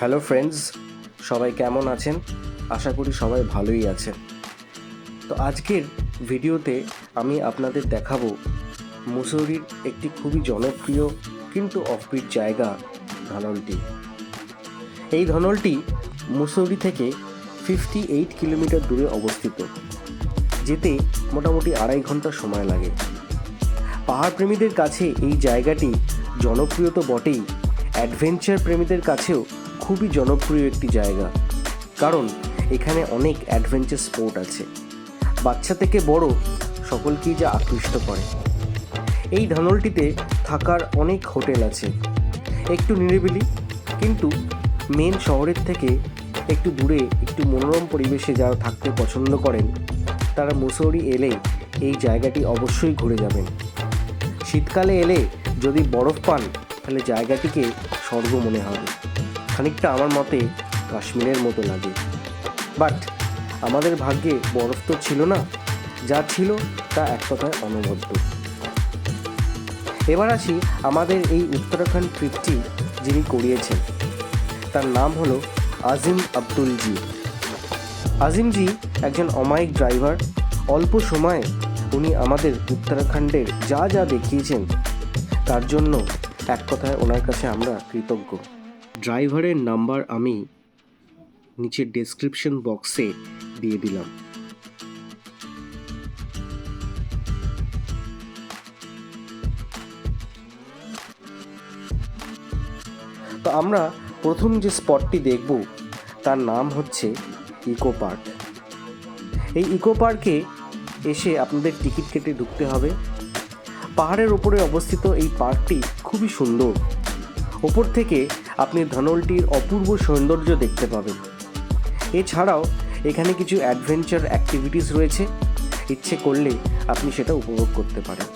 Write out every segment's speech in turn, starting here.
Hello friends, সবাই কেমন আছেন? আশা করি সবাই ভালোই আছেন। তো আজকের ভিডিওতে আমি আপনাদের দেখাবো মুসৌরির একটি খুবই জনপ্রিয় কিন্তু অফবিট জায়গা ধনলটি। এই ধনলটি মুসৌরি থেকে ফিফটি এইট কিলোমিটার দূরে অবস্থিত, যেতে মোটামুটি আড়াই ঘণ্টা সময় লাগে। পাহাড় প্রেমীদের কাছে এই জায়গাটি জনপ্রিয় তো বটেই। অ্যাডভেঞ্চার প্রেমীদের কাছেও খুবই জনপ্রিয় একটি জায়গা। কারণ এখানে অনেক অ্যাডভেঞ্চার স্পোর্ট আছে। বাচ্চা থেকে বড় সকলকেই যা আকৃষ্ট করে। এই ধানলটিতে থাকার অনেক হোটেল আছে। একটু নিরিবিলি, কিন্তু মেন শহরের থেকে একটু দূরে একটু মনোরম পরিবেশে যারা থাকতে পছন্দ করেন, তারা মুসৌরি এলে এই জায়গাটি অবশ্যই ঘুরে যাবেন। শীতকালে এলে যদি বরফ পান, তাহলে জায়গাটিকে স্বর্গ মনে হবে। খানিকটা আমার মতে কাশ্মীরের মতো লাগে। বাট আমাদের ভাগ্যে বরফ তো ছিল না, যা ছিল তা এক কথায় অনবদ্য। এবার আসি আমাদের এই উত্তরাখণ্ড ট্রিপটি যিনি করিয়েছেন। তার নাম হলো আজিম আব্দুল জি। আজিমজি একজন অমায়িক ড্রাইভার অল্প সময়ে উনি আমাদের উত্তরাখণ্ডের যা যা দেখিয়েছেন, তার জন্য এক কথায় ওনার কাছে আমরা কৃতজ্ঞ। ড্রাইভারের নাম্বার আমি নিচে ডেসক্রিপশন বক্সে দিয়ে দিলাম। তো আমরা প্রথম যে স্পটটি দেখব, তার নাম হচ্ছে ইকো পার্ক এই ইকো পার্কে এসে আপনাদের টিকিট কেটে ঢুকতে হবে। পাহাড়ের ওপরে অবস্থিত এই পার্কটি খুবই সুন্দর। ওপর থেকে আপনি ধনলটির অপূর্ব সৌন্দর্য দেখতে পাবেন। এছাড়াও, এখানে কিছু অ্যাডভেঞ্চার অ্যাক্টিভিটিস রয়েছে। ইচ্ছে করলে আপনি সেটা উপভোগ করতে পারেন।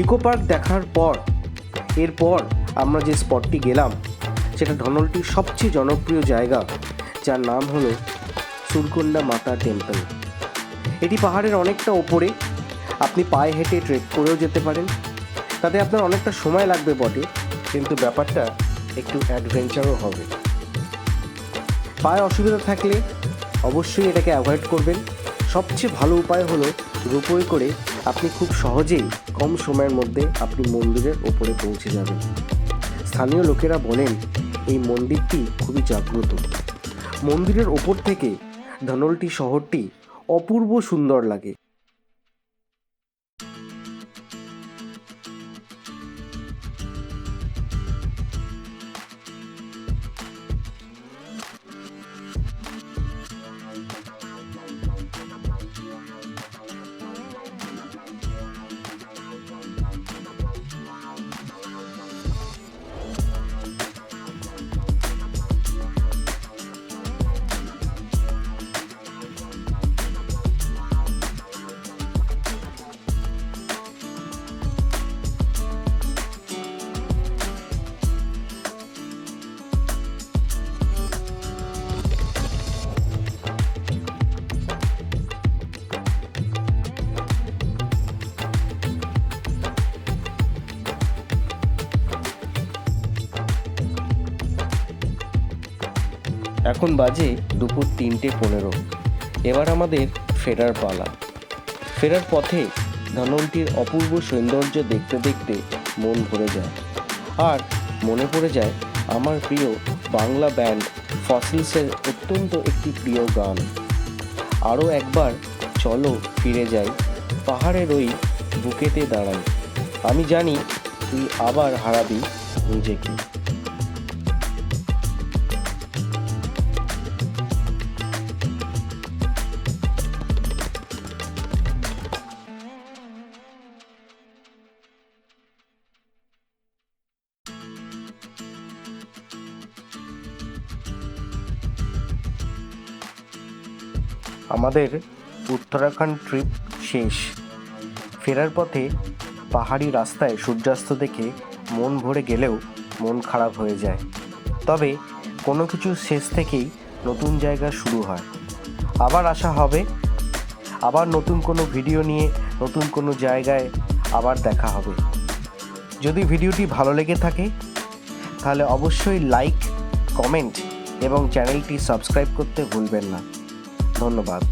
ইকো পার্ক দেখার পর, এরপর আমরা যে স্পটটি গেলাম সেটা ধনলটির সবচেয়ে জনপ্রিয় জায়গা, যার নাম হলো সুরকুন্ডা মাতা টেম্পল। এটি পাহাড়ের অনেকটা ওপরে। আপনি পায়ে হেঁটে ট্রেক করেও যেতে পারেন। তাতে আপনার অনেকটা সময় লাগবে বটে, কিন্তু ব্যাপারটা একটু অ্যাডভেঞ্চারও হবে। পায়ে অসুবিধা থাকলে অবশ্যই এটাকে অ্যাভয়েড করবেন। সবচেয়ে ভালো উপায় হলো রোপওয়ে করে আপনি খুব সহজেই কম সময়ের মধ্যে আপনি মন্দিরের ওপরে পৌঁছে যাবেন। স্থানীয় লোকেরা বলেন এই মন্দিরটি খুবই জাগ্রত। মন্দিরের ওপর থেকে ধনলটি শহরটি অপূর্ব সুন্দর লাগে। এখন বাজে দুপুর তিনটে পনেরো। এবার আমাদের ফেরার পালা। ফেরার পথে ধনলটির অপূর্ব সৌন্দর্য দেখতে দেখতে মন ভরে যায়। আর মনে পড়ে যায় আমার প্রিয় বাংলা ব্যান্ড ফসিলসের অত্যন্ত একটি প্রিয় গান। আরও একবার চলো ফিরে যাই পাহাড়ের ওই বুকেতে দাঁড়াই। আমি জানি তুই আবার হারাবি নিজেকে। আমাদের উত্তরাখণ্ড ট্রিপ শেষ। ফেরার পথে পাহাড়ি রাস্তায় সূর্যাস্ত দেখে মন ভরে গেলেও মন খারাপ হয়ে যায়। তবে কোনো কিছু শেষ থেকেই নতুন জায়গা শুরু হয়। আবার আসা হবে। আবার নতুন কোনো ভিডিও নিয়ে নতুন কোনো জায়গায় আবার দেখা হবে। যদি ভিডিওটি ভালো লেগে থাকে, তাহলে অবশ্যই লাইক, কমেন্ট এবং চ্যানেলটি সাবস্ক্রাইব করতে ভুলবেন না। ধন্যবাদ।